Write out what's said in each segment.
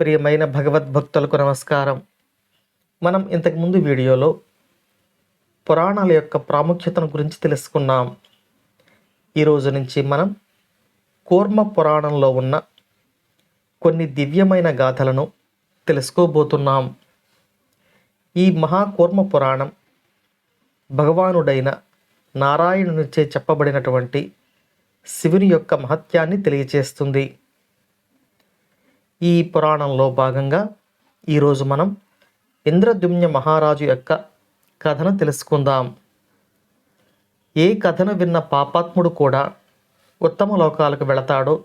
ప్రియమైన భగవద్భక్తులకు నమస్కారం. మనం ఇంతకుముందు వీడియోలో పురాణాల యొక్క ప్రాముఖ్యతను గురించి తెలుసుకున్నాం. ఈరోజు నుంచి మనం కూర్మ పురాణంలో ఉన్న కొన్ని దివ్యమైన గాథలను తెలుసుకోబోతున్నాం. ఈ మహాకూర్మ పురాణం భగవానుడైన నారాయణునిచే చెప్పబడినటువంటి శివుని యొక్క మహత్యాన్ని తెలియచేస్తుంది. ఈ పురాణంలో భాగంగా ఈరోజు మనం ఇంద్రదుమ్య మహారాజు యొక్క కథను తెలుసుకుందాం. ఏ కథను విన్న పాపాత్ముడు కూడా ఉత్తమ లోకాలకు వెళతాడో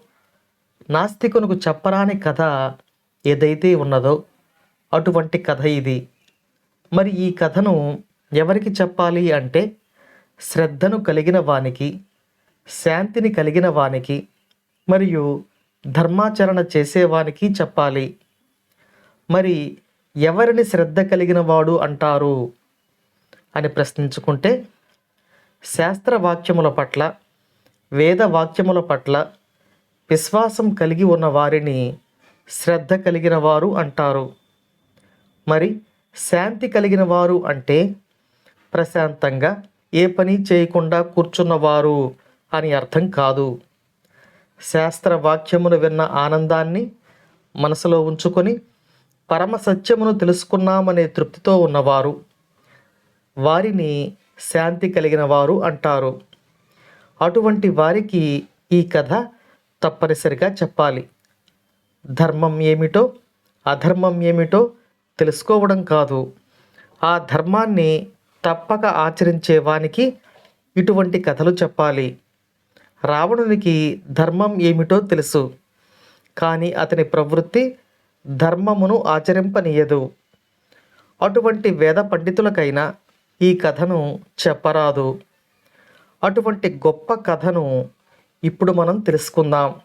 నాస్తికునికి చెప్పరాని కథ ఏదైతే ఉన్నదో అటువంటి కథ ఇది. మరి ఈ కథను ఎవరికి చెప్పాలి అంటే శ్రద్ధను కలిగిన వానికి శాంతిని కలిగిన వానికి మరియు ధర్మాచరణ చేసేవానికి చెప్పాలి. మరి ఎవరిని శ్రద్ధ కలిగిన వాడు అంటారు? అని ప్రశ్నించుకుంటే శాస్త్ర వాక్యముల పట్ల వేద వాక్యముల పట్ల విశ్వాసం కలిగి ఉన్న వారిని శ్రద్ధ కలిగిన వారు అంటారు. మరి శాంతి కలిగిన వారు అంటే ప్రశాంతంగా ఏ పని చేయకుండా కూర్చున్నవారు అని అర్థం కాదు. శాస్త్ర వాక్యమును విన్న ఆనందాన్ని మనసులో ఉంచుకొని పరమ సత్యమును తెలుసుకున్నామనే తృప్తితో ఉన్నవారు. వారిని శాంతి కలిగిన వారు అంటారు. అటువంటి వారికి ఈ కథ తప్పనిసరిగా చెప్పాలి. ధర్మం ఏమిటో అధర్మం ఏమిటో తెలుసుకోవడం కాదు. ఆ ధర్మాన్ని తప్పక ఆచరించే వానికి ఇటువంటి కథలు చెప్పాలి. రావణునికి ధర్మం ఏమిటో తెలుసు కానీ అతని ప్రవృత్తి ధర్మమును ఆచరింపనీయదు. అటువంటి వేద పండితులకైనా ఈ కథను చెప్పరాదు. అటువంటి గొప్ప కథను ఇప్పుడు మనం తెలుసుకుందాం.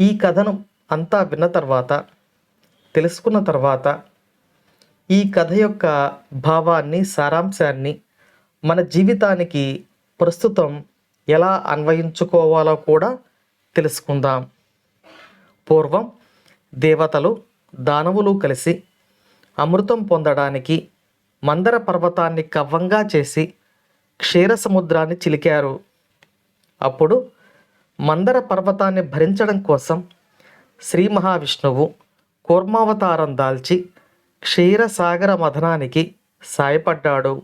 ఈ కథను అంతా విన్న తర్వాత తెలుసుకున్న తర్వాత ఈ కథ యొక్క భావాన్ని సారాంశాన్ని మన జీవితానికి ప్రస్తుతం ఎలా అన్వయించుకోవాలో కూడా తెలుసుకుందాం. పూర్వం దేవతలు దానవులు కలిసి అమృతం పొందడానికి మందర పర్వతాన్ని కవ్వంగా చేసి క్షీర సముద్రాన్ని చిలికారు. అప్పుడు మందర పర్వతాన్ని భరించడం కోసం శ్రీ మహావిష్ణువు కూర్మావతారం దాల్చి క్షీరసాగర మథనానికి సాయపడ్డాడు.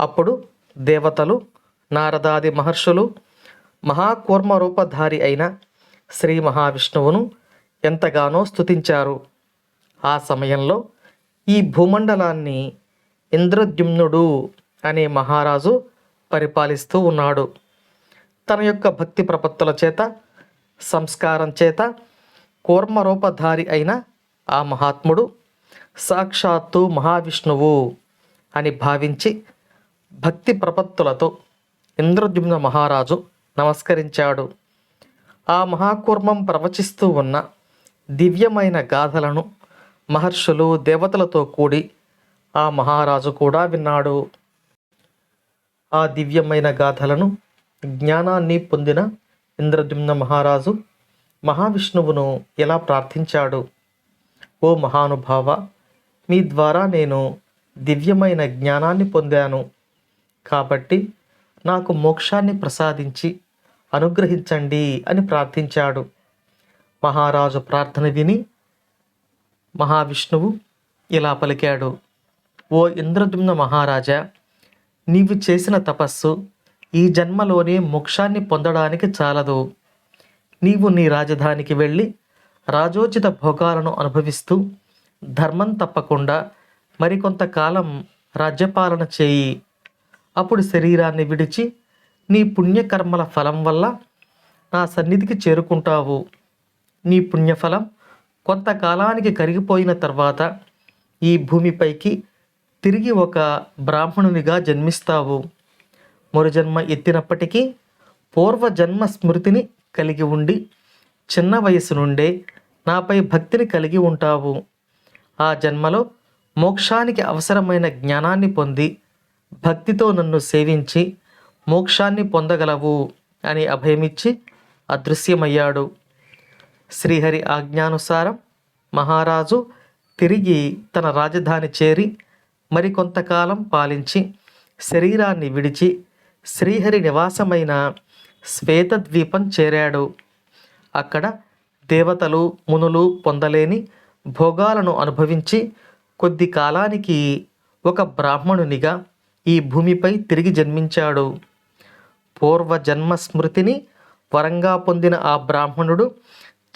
అప్పుడు దేవతలు నారదాది మహర్షులు మహాకూర్మ రూపధారి అయిన శ్రీ మహావిష్ణువును ఎంతగానో స్తుతించారు. ఆ సమయంలో ఈ భూమండలాన్ని ఇంద్రద్యుమ్నుడు అనే మహారాజు పరిపాలిస్తూ ఉన్నాడు. తన యొక్క భక్తి ప్రపత్తుల చేత సంస్కారం చేత కూర్మరూపధారి అయిన ఆ మహాత్ముడు సాక్షాత్తు మహావిష్ణువు అని భావించి భక్తి ప్రపత్తులతో ఇంద్రద్యుమ్న మహారాజు నమస్కరించాడు. ఆ మహాకూర్మం ప్రవచిస్తూ ఉన్న దివ్యమైన గాథలను మహర్షులు దేవతలతో కూడి ఆ మహారాజు కూడా విన్నాడు. ఆ దివ్యమైన గాథలను జ్ఞానాన్ని పొందిన ఇంద్రద్యుమ్న మహారాజు మహావిష్ణువును ఎలా ప్రార్థించాడు? ఓ మహానుభావ మీ ద్వారా నేను దివ్యమైన జ్ఞానాన్ని పొందాను. కాబట్టి నాకు మోక్షాన్ని ప్రసాదించి అనుగ్రహించండి అని ప్రార్థించాడు. మహారాజు ప్రార్థన విని మహావిష్ణువు ఇలా పలికాడు ఓ ఇంద్రద్యుమ్న మహారాజా నీవు చేసిన తపస్సు ఈ జన్మలోనే మోక్షాన్ని పొందడానికి చాలదు. నీవు నీ రాజధానికి వెళ్ళి రాజోచిత భోగాలను అనుభవిస్తూ ధర్మం తప్పకుండా మరికొంతకాలం రాజ్యపాలన చేయి. అప్పుడు శరీరాన్ని విడిచి నీ పుణ్యకర్మల ఫలం వల్ల నా సన్నిధికి చేరుకుంటావు. నీ పుణ్యఫలం కొంతకాలానికి కరిగిపోయిన తర్వాత ఈ భూమిపైకి తిరిగి ఒక బ్రాహ్మణునిగా జన్మిస్తావు. మరుజన్మ ఎత్తినప్పటికీ పూర్వజన్మ స్మృతిని కలిగి ఉండి చిన్న వయసు నుండే నాపై భక్తిని కలిగి ఉంటావు. ఆ జన్మలో మోక్షానికి అవసరమైన జ్ఞానాన్ని పొంది భక్తితో నన్ను సేవించి మోక్షాన్ని పొందగలవు అని అభయమిచ్చి అదృశ్యమయ్యాడు. శ్రీహరి ఆజ్ఞానుసారం మహారాజు తిరిగి తన రాజధాని చేరి మరికొంతకాలం పాలించి శరీరాన్ని విడిచి శ్రీహరి నివాసమైన శ్వేతద్వీపం చేరాడు. అక్కడ దేవతలు మునులు పొందలేని భోగాలను అనుభవించి కొద్ది కాలానికి ఒక బ్రాహ్మణునిగా ఈ భూమిపై తిరిగి జన్మించాడు. పూర్వ జన్మ స్మృతిని వరంగా పొందిన ఆ బ్రాహ్మణుడు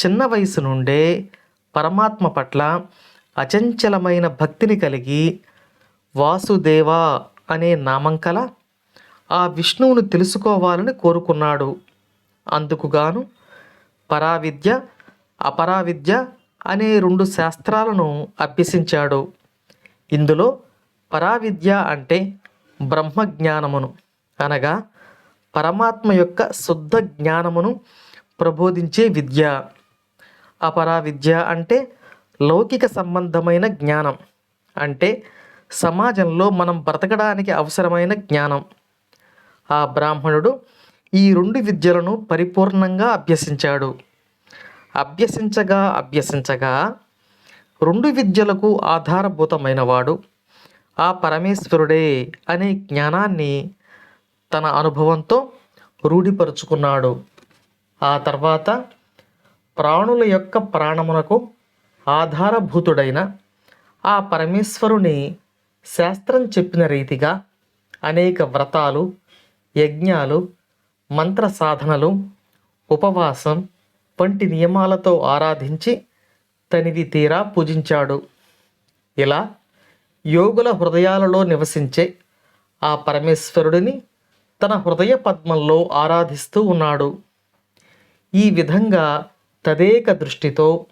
చిన్న వయసు నుండే పరమాత్మ పట్ల అచంచలమైన భక్తిని కలిగి వాసుదేవ అనే నామంకల ఆ విష్ణువును తెలుసుకోవాలని కోరుకున్నాడు. అందుకుగాను పరావిద్య అపరావిద్య అనే రెండు శాస్త్రాలను అభ్యసించాడు. ఇందులో పరావిద్య అంటే బ్రహ్మజ్ఞానమును అనగా పరమాత్మ యొక్క శుద్ధ జ్ఞానమును ప్రబోధించే విద్య. అపరా విద్య అంటే లౌకిక సంబంధమైన జ్ఞానం. అంటే సమాజంలో మనం బ్రతకడానికి అవసరమైన జ్ఞానం. ఆ బ్రాహ్మణుడు ఈ రెండు విద్యలను పరిపూర్ణంగా అభ్యసించాడు. అభ్యసించగా అభ్యసించగా రెండు విద్యలకు ఆధారభూతమైనవాడు. ఆ పరమేశ్వరుడే అనే జ్ఞానాన్ని తన అనుభవంతో రూఢిపరుచుకున్నాడు. ఆ తర్వాత ప్రాణుల యొక్క ప్రాణమునకు ఆధారభూతుడైన ఆ పరమేశ్వరుని శాస్త్రం చెప్పిన రీతిగా అనేక వ్రతాలు యజ్ఞాలు మంత్ర సాధనలు ఉపవాసం వంటి నియమాలతో ఆరాధించి తనివి తీరా పూజించాడు. ఇలా యోగుల హృదయాలలో నివసించే ఆ పరమేశ్వరుడిని తన హృదయ పద్మంలో ఆరాధిస్తూ ఉన్నాడు. ఈ విధంగా తదేక దృష్టితో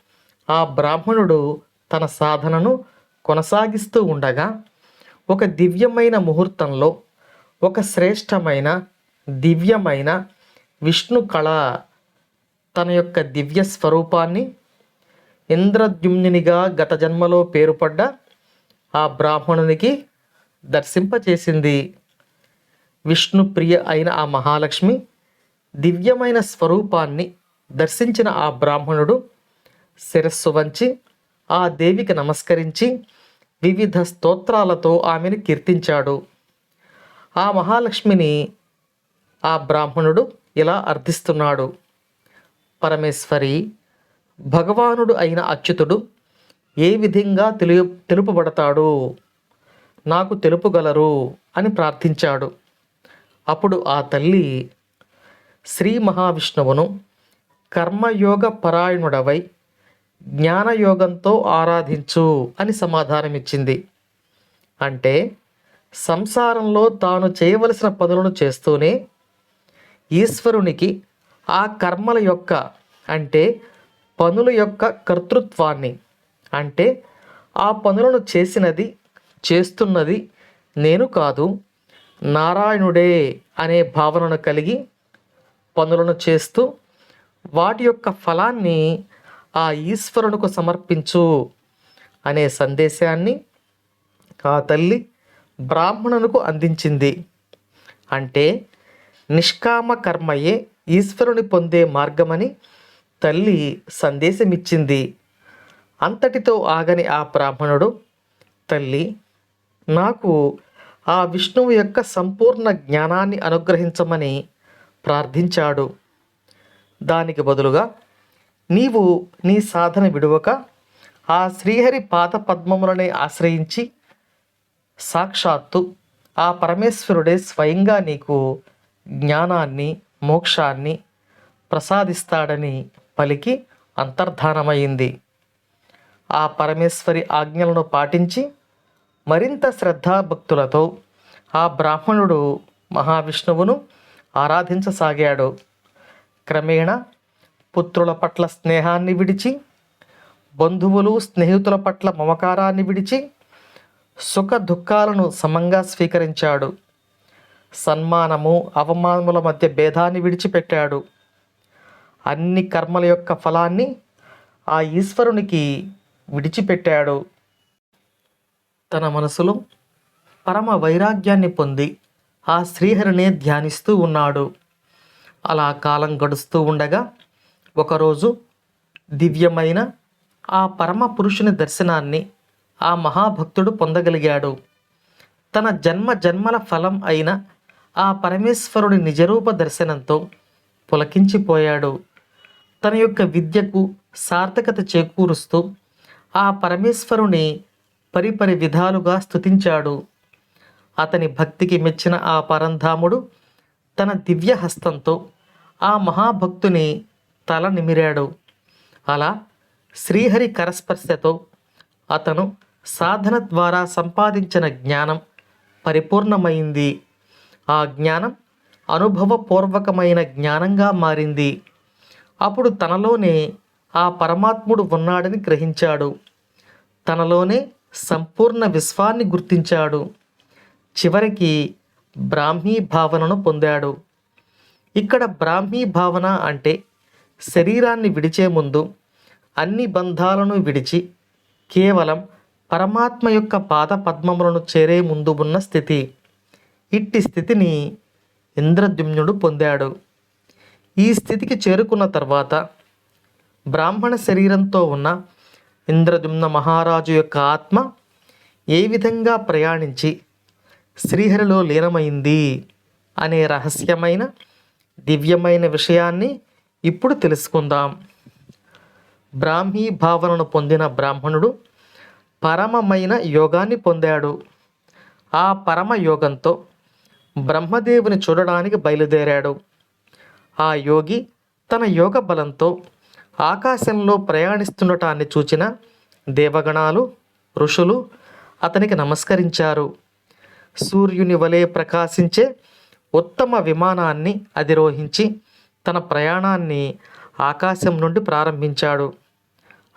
ఆ బ్రాహ్మణుడు తన సాధనను కొనసాగిస్తూ ఉండగా ఒక దివ్యమైన ముహూర్తంలో ఒక శ్రేష్టమైన దివ్యమైన విష్ణు కళ తన యొక్క దివ్య స్వరూపాన్ని ఇంద్రద్యుమ్నునిగా గత జన్మలో పేరుపడ్డ ఆ బ్రాహ్మణునికి దర్శింపచేసింది విష్ణుప్రియ అయిన ఆ మహాలక్ష్మి దివ్యమైన స్వరూపాన్ని దర్శించిన ఆ బ్రాహ్మణుడు శిరస్సు వంచి ఆ దేవికి నమస్కరించి వివిధ స్తోత్రాలతో ఆమెను కీర్తించాడు. ఆ మహాలక్ష్మిని ఆ బ్రాహ్మణుడు ఇలా అర్థిస్తున్నాడు. పరమేశ్వరి భగవానుడు అయిన అచ్యుతుడు ఏ విధంగా తెలియ తెలుపబడతాడు? నాకు తెలుపగలరు అని ప్రార్థించాడు. అప్పుడు ఆ తల్లి శ్రీ మహావిష్ణువును కర్మయోగ పరాయణుడవై జ్ఞానయోగంతో ఆరాధించు అని సమాధానమిచ్చింది. అంటే సంసారంలో తాను చేయవలసిన పనులను చేస్తూనే ఈశ్వరునికి ఆ కర్మల యొక్క అంటే పనుల యొక్క కర్తృత్వాన్ని అంటే ఆ పనులను చేసినది చేస్తున్నది నేను కాదు నారాయణుడే అనే భావనను కలిగి పనులను చేస్తూ వాటి యొక్క ఫలాన్ని ఆ ఈశ్వరునికి సమర్పించు అనే సందేశాన్ని ఆ తల్లి బ్రాహ్మణులకు అందించింది. అంటే నిష్కామ కర్మయే ఈశ్వరుని పొందే మార్గమని తల్లి సందేశమిచ్చింది. అంతటితో ఆగని ఆ బ్రాహ్మణుడు తల్లి నాకు ఆ విష్ణువు యొక్క సంపూర్ణ జ్ఞానాన్ని అనుగ్రహించమని ప్రార్థించాడు. దానికి బదులుగా నీవు నీ సాధన విడువక ఆ శ్రీహరి పాద పద్మములనే ఆశ్రయించి సాక్షాత్తు ఆ పరమేశ్వరుడే స్వయంగా నీకు జ్ఞానాన్ని మోక్షాన్ని ప్రసాదిస్తాడని పలికి అంతర్ధానమైంది. ఆ పరమేశ్వరి ఆజ్ఞలను పాటించి మరింత శ్రద్ధాభక్తులతో ఆ బ్రాహ్మణుడు మహావిష్ణువును ఆరాధించసాగాడు. క్రమేణ పుత్రుల పట్ల స్నేహాన్ని విడిచి బంధువులు స్నేహితుల పట్ల మమకారాన్ని విడిచి సుఖ దుఃఖాలను సమంగా స్వీకరించాడు. సన్మానము అవమానముల మధ్య భేదాన్ని విడిచిపెట్టాడు. అన్ని కర్మల యొక్క ఫలాన్ని ఆ ఈశ్వరునికి విడిచిపెట్టాడు. తన మనసులో పరమ వైరాగ్యాన్ని పొంది ఆ శ్రీహరినే ధ్యానిస్తూ ఉన్నాడు. అలా కాలం గడుస్తూ ఉండగా ఒకరోజు దివ్యమైన ఆ పరమ పురుషుని దర్శనాన్ని ఆ మహాభక్తుడు పొందగలిగాడు. తన జన్మ జన్మల ఫలం అయిన ఆ పరమేశ్వరుడి నిజరూప దర్శనంతో పులకించిపోయాడు. తన యొక్క విద్యకు సార్థకత చేకూరుస్తూ ఆ పరమేశ్వరుని పరిపరి విధాలుగా స్తుతించాడు. అతని భక్తికి మెచ్చిన ఆ పరంధాముడు తన దివ్య హస్తంతో ఆ మహాభక్తుని తల నిమిరాడు. అలా శ్రీహరి కరస్పర్శతో అతను సాధన ద్వారా సంపాదించిన జ్ఞానం పరిపూర్ణమైంది. ఆ జ్ఞానం అనుభవపూర్వకమైన జ్ఞానంగా మారింది. అప్పుడు తనలోనే ఆ పరమాత్ముడు ఉన్నాడని గ్రహించాడు. తనలోనే సంపూర్ణ విశ్వాన్ని గుర్తించాడు. చివరికి బ్రాహ్మీ భావనను పొందాడు. ఇక్కడ బ్రాహ్మీ భావన అంటే శరీరాన్ని విడిచే ముందు అన్ని బంధాలను విడిచి కేవలం పరమాత్మ యొక్క పాద పద్మములను చేరే ముందు ఉన్న స్థితి. ఇట్టి స్థితిని ఇంద్రద్యుమ్నుడు పొందాడు. ఈ స్థితికి చేరుకున్న తర్వాత బ్రాహ్మణ శరీరంతో ఉన్న ఇంద్రదుమ్న మహారాజు యొక్క ఆత్మ ఏ విధంగా ప్రయాణించి శ్రీహరిలో లీనమైంది అనే రహస్యమైన దివ్యమైన విషయాన్ని ఇప్పుడు తెలుసుకుందాం. బ్రాహ్మీ భావనను పొందిన బ్రాహ్మణుడు పరమమైన యోగాన్ని పొందాడు. ఆ పరమ యోగంతో బ్రహ్మదేవుని చూడడానికి బయలుదేరాడు. ఆ యోగి తన యోగ బలంతో ఆకాశంలో ప్రయాణిస్తుండటాన్ని చూచిన దేవగణాలు ఋషులు అతనికి నమస్కరించారు. సూర్యుని వలె ప్రకాశించే ఉత్తమ విమానాన్ని అధిరోహించి తన ప్రయాణాన్ని ఆకాశం నుండి ప్రారంభించాడు.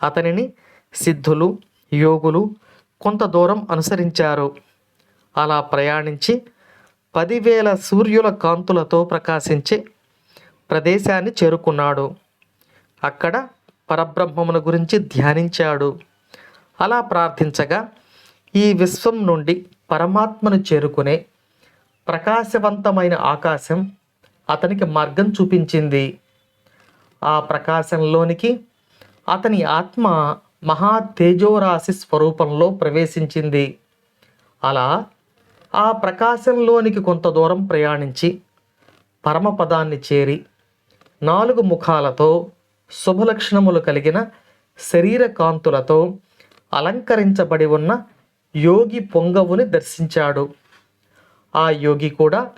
అతనిని సిద్ధులు యోగులు కొంత దూరం అనుసరించారు. అలా ప్రయాణించి పదివేల సూర్యుల కాంతులతో ప్రకాశించే ప్రదేశాన్ని చేరుకున్నాడు. అక్కడ పరబ్రహ్మమును గురించి ధ్యానించాడు. అలా ప్రార్థించగా ఈ విశ్వం నుండి పరమాత్మను చేరుకునే ప్రకాశవంతమైన ఆకాశం అతనికి మార్గం చూపించింది. ఆ ప్రకాశంలోనికి అతని ఆత్మ మహా తేజోరాశి స్వరూపంలో ప్రవేశించింది. అలా ఆ ప్రకాశంలోనికి కొంత దూరం ప్రయాణించి పరమపదాన్ని చేరి నాలుగు ముఖాలతో శుభలక్షణములు కలిగిన శరీర కాంతులతో అలంకరించబడి ఉన్న యోగి పొంగవుని దర్శించాడు. ఆ యోగి కూడా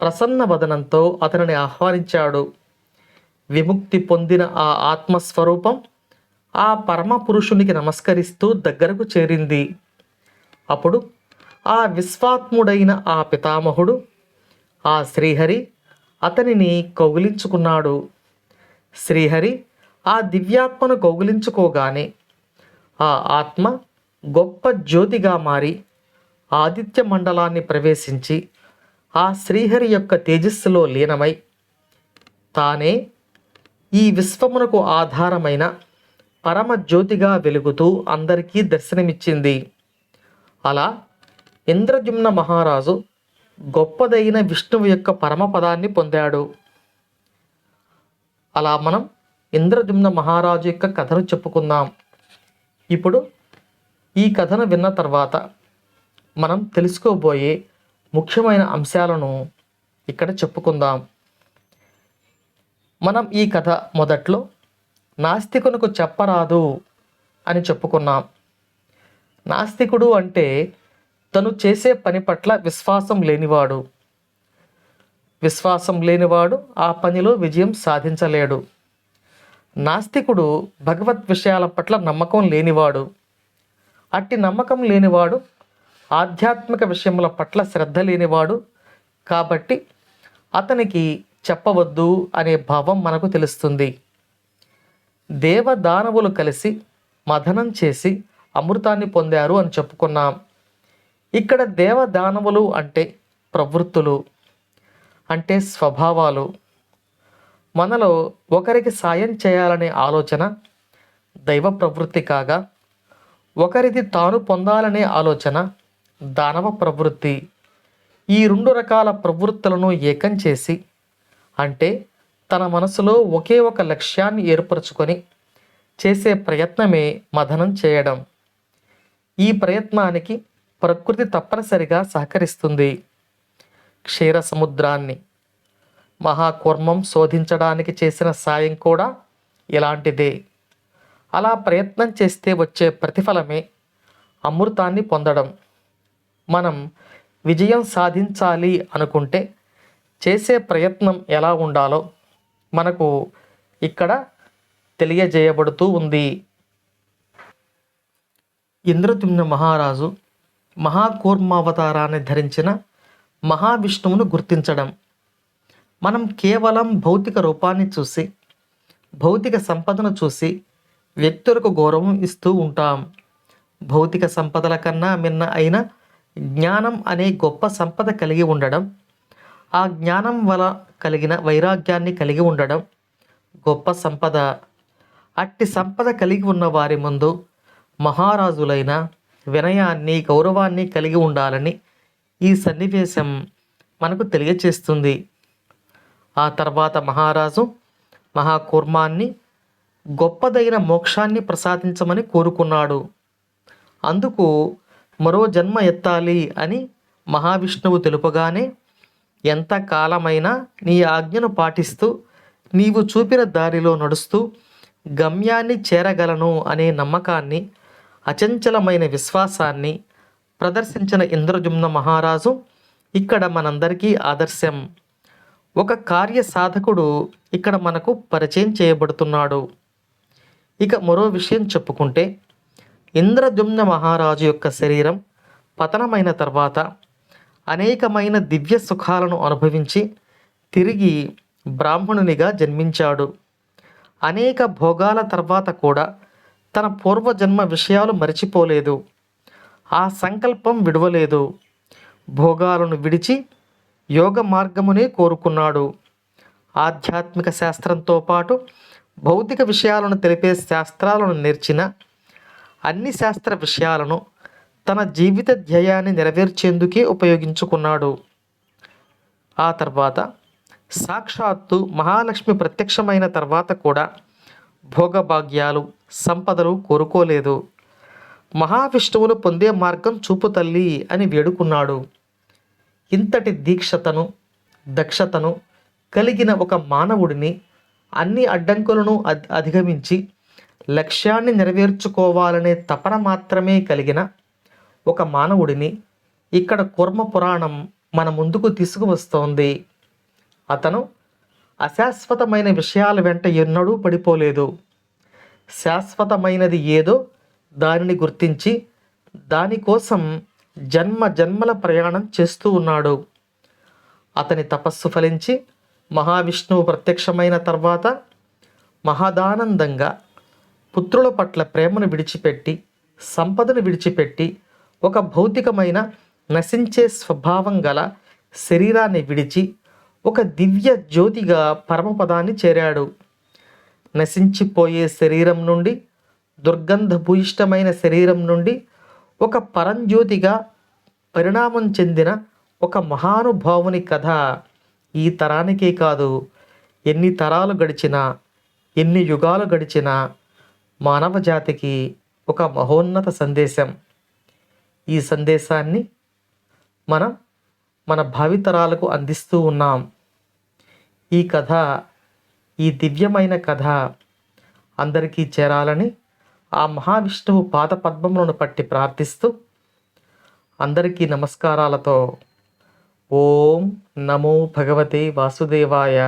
ప్రసన్న వదనంతో అతనిని ఆహ్వానించాడు. విముక్తి పొందిన ఆ ఆత్మస్వరూపం ఆ పరమ పురుషునికి నమస్కరిస్తూ దగ్గరకు చేరింది. అప్పుడు ఆ విశ్వాత్ముడైన ఆ పితామహుడు ఆ శ్రీహరి అతనిని కౌగిలించుకున్నాడు. శ్రీహరి ఆ దివ్యాత్మను కౌగిలించుకోగానే ఆ ఆత్మ గొప్ప జ్యోతిగా మారి ఆదిత్య మండలాన్ని ప్రవేశించి ఆ శ్రీహరి యొక్క తేజస్సులో లీనమై తానే ఈ విశ్వమునకు ఆధారమైన పరమ జ్యోతిగా వెలుగుతూ అందరికీ దర్శనమిచ్చింది. అలా ఇంద్రజుమ్న మహారాజు గొప్పదైన విష్ణువు యొక్క పరమపదాన్ని పొందాడు. అలా మనం ఇంద్రజుమ్న మహారాజు యొక్క కథను చెప్పుకుందాం. ఇప్పుడు ఈ కథను విన్న తర్వాత మనం తెలుసుకోబోయే ముఖ్యమైన అంశాలను ఇక్కడ చెప్పుకుందాం. మనం ఈ కథ మొదట్లో నాస్తికునకు చెప్పరాదు అని చెప్పుకున్నాం. నాస్తికుడు అంటే తను చేసే పని పట్ల విశ్వాసం లేనివాడు. విశ్వాసం లేనివాడు ఆ పనిలో విజయం సాధించలేడు. నాస్తికుడు భగవత్ విషయాల పట్ల నమ్మకం లేనివాడు. అట్టి నమ్మకం లేనివాడు ఆధ్యాత్మిక విషయముల పట్ల శ్రద్ధ లేనివాడు. కాబట్టి అతనికి చెప్పవద్దు అనే భావం మనకు తెలుస్తుంది. దేవదానవులు కలిసి మథనం చేసి అమృతాన్ని పొందారు అని చెప్పుకున్నాం. ఇక్కడ దేవదానవులు అంటే ప్రవృత్తులు. అంటే స్వభావాలు. మనలో ఒకరికి సాయం చేయాలనే ఆలోచన దైవ ప్రవృత్తి కాగా ఒకరిది తాను పొందాలనే ఆలోచన దానవ ప్రవృత్తి. ఈ రెండు రకాల ప్రవృత్తులను ఏకం చేసి అంటే తన మనసులో ఒకే ఒక లక్ష్యాన్ని ఏర్పరచుకొని చేసే ప్రయత్నమే మథనం చేయడం. ఈ ప్రయత్నానికి ప్రకృతి తప్పనిసరిగా సహకరిస్తుంది. క్షీర సముద్రాన్ని మహాకూర్మం శోధించడానికి చేసిన సాయం కూడా ఇలాంటిదే. అలా ప్రయత్నం చేస్తే వచ్చే ప్రతిఫలమే అమృతాన్ని పొందడం. మనం విజయం సాధించాలి అనుకుంటే చేసే ప్రయత్నం ఎలా ఉండాలో మనకు ఇక్కడ తెలియజేయబడుతూ ఉంది. ఇంద్రతుమ్న మహారాజు మహాకూర్మావతారాన్ని ధరించిన మహావిష్ణువును గుర్తించడం. మనం కేవలం భౌతిక రూపాన్ని చూసి భౌతిక సంపదను చూసి వ్యక్తులకు గౌరవం ఇస్తూ ఉంటాం. భౌతిక సంపదల కన్నా మిన్న అయిన జ్ఞానం అనే గొప్ప సంపద కలిగి ఉండడం ఆ జ్ఞానం వల్ల కలిగిన వైరాగ్యాన్ని కలిగి ఉండడం గొప్ప సంపద. అట్టి సంపద కలిగి ఉన్న వారి ముందు మహారాజులైన వినయాన్ని గౌరవాన్ని కలిగి ఉండాలని ఈ సన్నివేశం మనకు తెలియచేస్తుంది. ఆ తర్వాత మహారాజు మహాకూర్మాన్ని గొప్పదైన మోక్షాన్ని ప్రసాదించమని కోరుకున్నాడు. అందుకు మరో జన్మ ఎత్తాలి అని మహావిష్ణువు తెలుపగానే ఎంత కాలమైనా నీ ఆజ్ఞను పాటిస్తూ నీవు చూపిన దారిలో నడుస్తూ గమ్యాన్ని చేరగలను అనే నమ్మకాన్ని అచంచలమైన విశ్వాసాన్ని ప్రదర్శించిన ఇంద్రజుమ్న మహారాజు ఇక్కడ మనందరికీ ఆదర్శం. ఒక కార్య సాధకుడు ఇక్కడ మనకు పరిచయం చేయబడుతున్నాడు. ఇక మరో విషయం చెప్పుకుంటే ఇంద్రజుమ్న మహారాజు యొక్క శరీరం పతనమైన తర్వాత అనేకమైన దివ్య సుఖాలను అనుభవించి తిరిగి బ్రాహ్మణునిగా జన్మించాడు. అనేక భోగాల తర్వాత కూడా తన పూర్వజన్మ విషయాలు మరిచిపోలేదు. ఆ సంకల్పం విడవలేదు. భోగాలను విడిచి యోగ మార్గమునే కోరుకున్నాడు. ఆధ్యాత్మిక శాస్త్రంతో పాటు భౌతిక విషయాలను తెలిపే శాస్త్రాలను నేర్చిన అన్ని శాస్త్ర విషయాలను తన జీవిత ధ్యేయాన్ని నెరవేర్చేందుకే ఉపయోగించుకున్నాడు. ఆ తర్వాత సాక్షాత్తు మహాలక్ష్మి ప్రత్యక్షమైన తర్వాత కూడా భోగభాగ్యాలు సంపదలు కోరుకోలేదు. మహావిష్ణువును పొందే మార్గం చూపు తల్లి అని వేడుకున్నాడు. ఇంతటి దీక్షతను దక్షతను కలిగిన ఒక మానవుడిని అన్ని అడ్డంకులను అధిగమించి లక్ష్యాన్ని నెరవేర్చుకోవాలనే తపన మాత్రమే కలిగిన ఒక మానవుడిని ఇక్కడ కుర్మ పురాణం మన ముందుకు తీసుకువస్తోంది. అతను అశాశ్వతమైన విషయాల వెంట ఎన్నడూ పడిపోలేదు. శాశ్వతమైనది ఏదో దానిని గుర్తించి దానికోసం జన్మ జన్మల ప్రయాణం చేస్తూ ఉన్నాడు. అతని తపస్సు ఫలించి మహావిష్ణువు ప్రత్యక్షమైన తర్వాత మహదానందంగా పుత్రుల పట్ల ప్రేమను విడిచిపెట్టి సంపదను విడిచిపెట్టి ఒక భౌతికమైన నశించే స్వభావం గల శరీరాన్ని విడిచి ఒక దివ్య జ్యోతిగా పరమపదాన్ని చేరాడు. నశించిపోయే శరీరం నుండి దుర్గంధభూయిష్టమైన శరీరం నుండి ఒక పరంజ్యోతిగా పరిణామం చెందిన ఒక మహానుభావుని కథ ఈ తరానికే కాదు. ఎన్ని తరాలు గడిచినా ఎన్ని యుగాలు గడిచినా మానవ జాతికి ఒక మహోన్నత సందేశం. ఈ సందేశాన్ని మనం మన భావితరాలకు అందిస్తూ ఉన్నాం. ఈ కథ ఈ దివ్యమైన కథ అందరికీ చేరాలని ఆ మహావిష్ణువు పాద పద్మములను పట్టి ప్రార్థిస్తూ అందరికీ నమస్కారాలతో ఓం నమో భగవతే వాసుదేవాయ